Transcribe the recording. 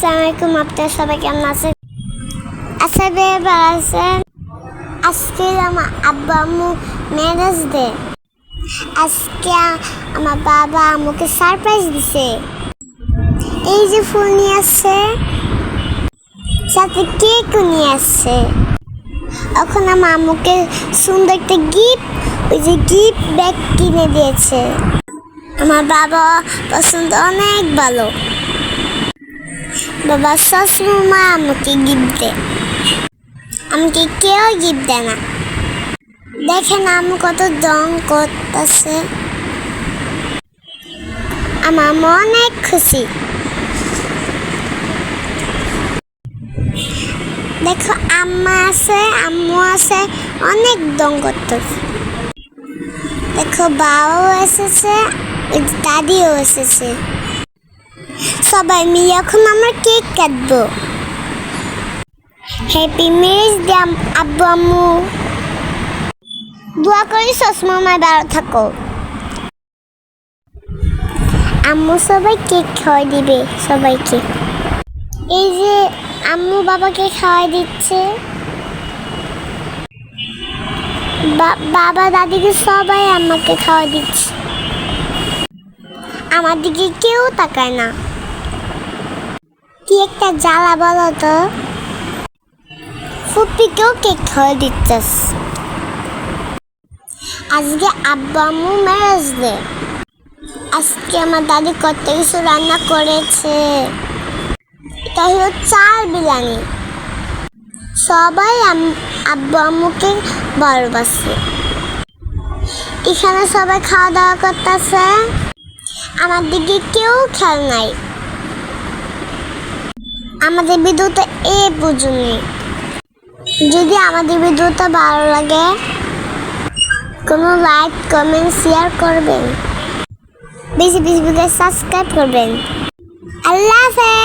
আসসালামু আপনার সবাই কেমন আছেন? আচ্ছা বেয়ে ভালো আছেন আজকে আমার আব্বু আম্মু ম্যারেজ ডে আজকে আমার বাবা আমাকে সারপ্রাইজ দিছে। এই যে ফুল নিয়ে আসছে, সাথে কেক নিয়ে আসছে। এখন আমার আম্মুকে সুন্দর একটা গিফট ওই যে গিফট ব্যাগ কিনে দিয়েছে। আমার বাবা পছন্দ অনেক ভালো। বাবা সবসময় আমাকে গিফট দেয় আমাকে কেউ গিফট দেয় না। দেখেন আমি কত জং করতেছে। আমার মন অনেক খুশি। দেখো, আম্মা আছে, আম্মু আছে, অনেক দম করতেছে। দেখো, বাবাও এসেছে দাদিও এসেছে। সবাই মিলে এখন আমরা কেক কাটবো। হ্যাপি ম্যারেজ ডে আব্বু, আম্মু। দোয়া করি সসময় ভালো থাকো। আম্মু সবাই কেক খাওয়াই দিবে, সবাইকে। এই যে আম্মু বাবাকে খাওয়াই দিচ্ছে। বাবা দাদিকে সবাই আমাকে খাওয়া দিচ্ছে। আমার দিকে কেউ তাকায় না। কি একটা জ্বালা বলো তো? ফুপিকেও কেক খাওয়া দিচ্ছিস। আজকে আব্বা আম্মু ম্যারেজ ডে আজকে আমার দাদি কত কিছু রান্না করেছে। এটা হলো চাল বিরিয়ানি সবাই আব্বু আম্মুকে ভালোবাসে। এখানে সবাই খাওয়া দাওয়া করতেছে। আমার দিকে কেউ খেয়াল নাই। আমাদের ভিডিওটা এ পর্যন্ত যদি আমাদের ভিডিওটা ভালো লাগে, কোনো লাইক কমেন্ট শেয়ার করবেন। বেশি বেশি করে সাবস্ক্রাইব করবেন। আল্লাহ হাফেজ!